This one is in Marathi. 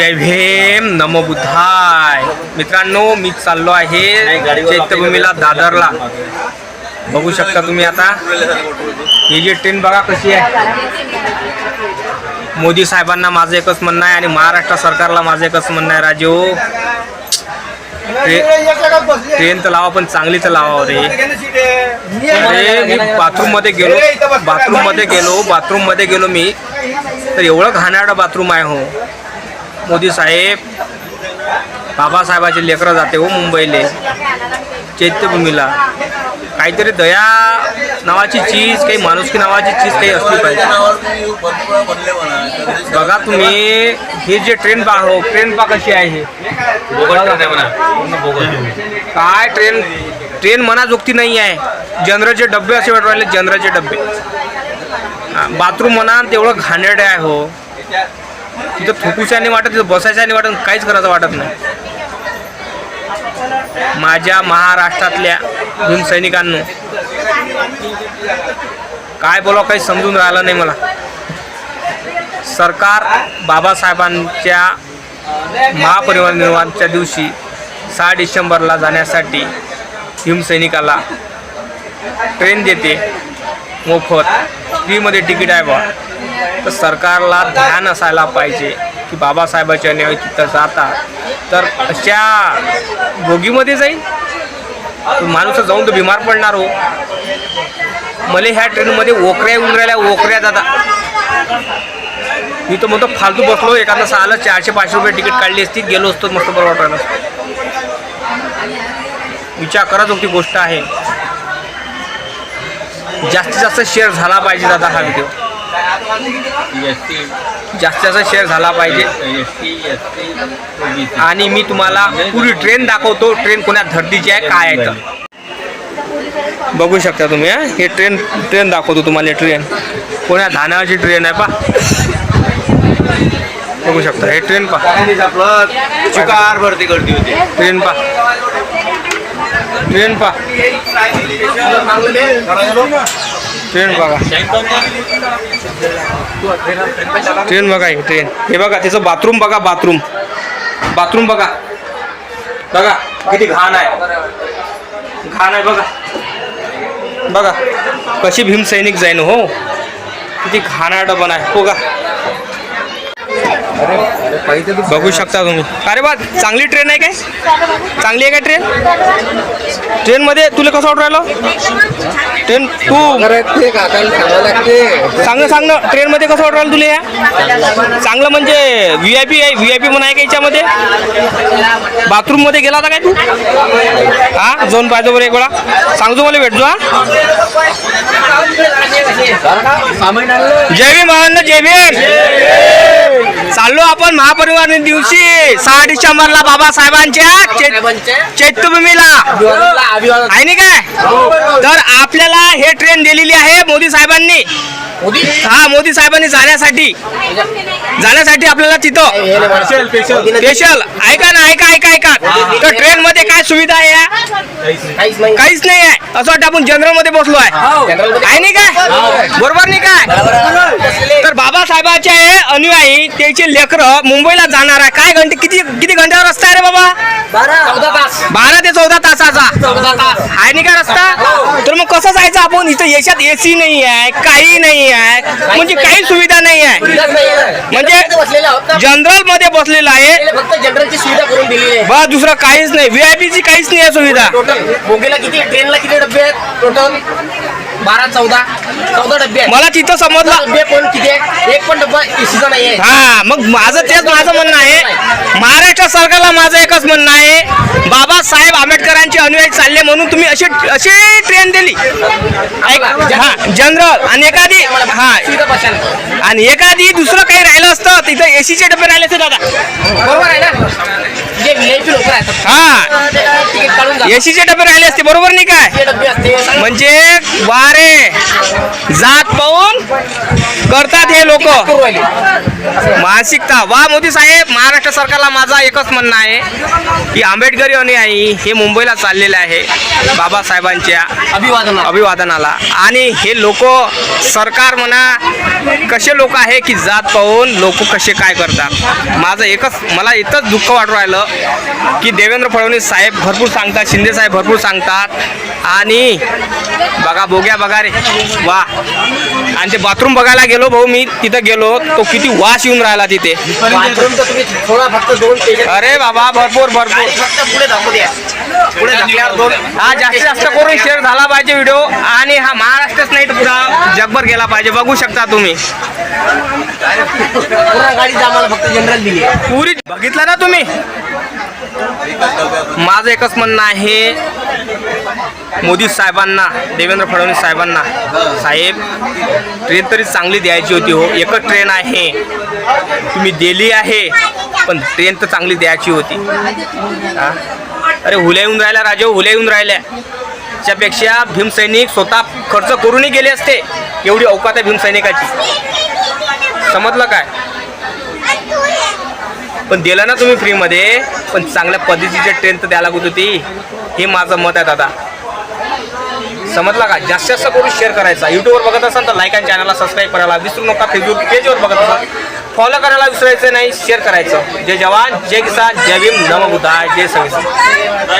जय भीम नमो बुद्धाय. मित्रांनो मी चाललो आहे चैत्यभूमीला दादरला. बघू शकता तुम्ही आता. ही जी ट्रेन बघा कशी आहे. मोदी साहेबांना माझं एकच म्हणणं आहे आणि महाराष्ट्र सरकारला माझं एकच म्हणणं आहे राजू. ट्रेन तर लावा पण चांगली तर लावा रे. अरे मी बाथरूममध्ये गेलो. बाथरूममध्ये गेलो बाथरूममध्ये गेलो मी. तर एवढं घाणेरडं बाथरूम आहे हो. मोदी साहेब बाबासाहेबाचे लेकरं जाते हो मुंबईले. चैत्यभूमीला. काहीतरी दया नावाची चीज काही माणुसकी नावाची चीज काही असली पाहिजे. बघा तुम्ही हे जे ट्रेन पा हो ट्रेन पा कशी आहे हे. काय ट्रेन ट्रेन मनाजोगती नाही आहे. जनरलचे डबे असे वाटू राहिले जनरलचे डबे बाथरूम म्हणा तेवढं घाणेरडे आहे हो. तिथं थुकूच्या नाही वाटत तिथं बसायच्या नाही वाटत काहीच करायचं वाटत नाही. माझ्या महाराष्ट्रातल्या भीमसैनिकांनो काय बोलावं काही समजून राहिलं नाही मला. सरकार बाबासाहेबांच्या महापरिनिर्वाणच्या दिवशी सहा डिसेंबरला जाण्यासाठी हिमसैनिकाला ट्रेन देते. मोफत. फ्रीमध्ये तिकीट आहे बा तर सरकारला ध्यान असायला पाहिजे की बाबासाहेबाच्या न्याय तिथं जाता. तर अशा बोगीमध्ये जाईल? माणूस जाऊन तो बिमार पडणार हो. मला ह्या ट्रेनमध्ये ओकऱ्या येऊन राहिल्या ओकऱ्या दादा मी तर म्हणतो फालतू बसलो एखादा सहाला चारशे पाचशे रुपये तिकीट काढली असती गेलो असतो मस्त बरं वाटायला. विचार करत होती गोष्ट आहे. जास्तीत जास्त शेअर झाला पाहिजे दादा हा व्हिडिओ जास्तीत जास्त शेअर झाला पाहिजे. आणि मी तुम्हाला पुरी ट्रेन दाखवतो. ट्रेन कोण्या धर्तीची आहे काय आहे तर. बघू शकता तुम्ही हा? हे ट्रेन ट्रेन दाखवतो तुम्हाला ट्रेन कोण्या धानाची ट्रेन आहे पा. बघू शकता हे ट्रेन पा. चिकार भरती गर्दी होती. ट्रेन पा. ट्रेन पा. ट्रेन बघा. ट्रेन बघा हे ट्रेन हे बघा त्याचं बाथरूम बघा बाथरूम बाथरूम बघा. बघा किती घाण आहे. घाण आहे बघा. बघा कशी भीमसैनिक जाईन हो. किती घाणाडं पण आहे. हो का? बघू शकता तुम्ही. अरे बा चांगली ट्रेन आहे काय? चांगली आहे काय ट्रेन ट्रेनमध्ये तुला कसं वाटू राहिलं? ट्रेन तू सांग ना ट्रेनमध्ये कसं वाटू राहिलं तुला या? चांगलं म्हणजे व्ही आय पी आहे व्ही आय पी म्हणून आहे का याच्यामध्ये? बाथरूममध्ये गेला होता काय तू? हा जाऊन पाहिजे बरं एक वेळा. सांगतो मला भेटतो हा. जय भीम जय भीम. चाललो आपण महापरिवार दिवशी. सहा डिसेंबरला बाबासाहेबांच्या चैत्यभूमीला आहे नाही काय? तर आपल्याला हे ट्रेन दिलेली आहे मोदी साहेबांनी. हा मोदी साहेबांनी जाण्यासाठी. जाण्यासाठी आपल्याला तिथं स्पेशल ऐका ना ऐका ऐका ऐका. तर ट्रेन मध्ये काय सुविधा आहे या? काहीच नाही आहे. असं वाटतं आपण जनरलमध्ये बसलो आहे. आहे नाही काय? बरोबर नाही काय? तर बाबासाहेबाचे अनुयायी त्याचे लेकर मुंबईला जाणार आहे. काय घंटे किती किती घंट्यावर रस्ता आहे रे बाबा? बारा. ते चौदा तासाचा. आहे नाही का रस्ता? तर मग कसं जायचं आपण? इथं याच्यात एसी नाही आहे काही नाही आहे. म्हणजे काही सुविधा नाही. आहे. म्हणजे जनरलमध्ये बसलेलं आहे. फक्त जनरलची सुविधा करून दिली आहे. बस दुसरं काहीच नाही. व्हीआयपी ची काहीच नाही आहे सुविधा. टोटल बोगीला किती? ट्रेनला किती डबे आहेत? टोटल बारा चौदा चौदा डबे आहेत. मला तिथं समजलं. डबे पण किती आहे? एक पण डब्बा एसीचा नाही आहे. हा मग माझं तेच माझं म्हणणं आहे. महाराष्ट्र सरकारला माझं एकच म्हणणं आहे. बाबासाहेब आंबेडकरांचे अनुयायी चालले म्हणून तुम्ही अशी अशी ट्रेन दिली. ऐक- हा जनरल आणि एखादी हा. सुविधा बसायला आणि एखादी दुसरं काही राहिलं असतं तिथं एसीचे डबे राहिले असते दादा. बरोबर आहे ना? जे व्हीआयपी लोक राहतात. हा. तिकीट काढून जातात. एसीचे डबे राहिले असते बरोबर नाही काय? ते डबे असते म्हणजे वा अरे जात पाहून करतात हे लोक. मानसिकता. वा मोदी साहेब महाराष्ट्र सरकारला माझा एकच म्हणणं आहे की आंबेडकरी अनुयायी हे मुंबईला चाललेले आहे बाबासाहेबांच्या अभिवादन अभिवादनाला. आणि हे लोक सरकार म्हणा कसे लोक आहे की जात पाहून लोक कसे काय करतात. माझं एकच मला इथंच दुःख वाटू राहिलं की देवेंद्र फडणवीस साहेब भरपूर सांगतात शिंदे साहेब भरपूर सांगतात. आणि बघा बोग्या बघा रे. वा. आणि ते बाथरूम बघायला गेलो भाऊ मी तिथं गेलो. तो किती वास येऊन राहिला तिथे. अरे बाबा भरपूर भरपूर. हा जास्तीत जास्त करून शेअर झाला पाहिजे व्हिडिओ आणि हा महाराष्ट्रच नाही तर पुरा जगभर गेला पाहिजे. बघू शकता तुम्ही. पुरी बघितलं ना तुम्ही? माझं एकच म्हणणं आहे मोदी साहेबांना देवेंद्र फडणवीस साहेबांना. साहेब ट्रेन तरी चांगली द्यायची होती हो. एकच ट्रेन आहे. तुम्ही दिली आहे पण ट्रेन तर चांगली द्यायची होती. हा? अरे हुल्या येऊन राहिल्या राजे हो, हुल्या येऊन राहिल्या. त्यापेक्षा भीमसैनिक स्वतः खर्च करूनही गेले असते. एवढी अवकात आहे भीमसैनिकाची. समजलं काय? पण दिलं ना तुम्ही फ्रीमध्ये पण चांगल्या पद्धतीची ट्रेन तर द्यायला लागत होती. हे माझं मत आहे दादा. समजला का? जास्तीत जास्त करून शेअर करायचा. युट्यूबवर बघत असाल तर लाईक आणि चॅनलला सबस्क्राईब करायला विसरू नका. फेसबुक पेजवर बघत असाल फॉलो करायला विसरायचं नाही शेअर करायचं. जय जवान जय किसान जय भीम नम बुद्धा जय संविधान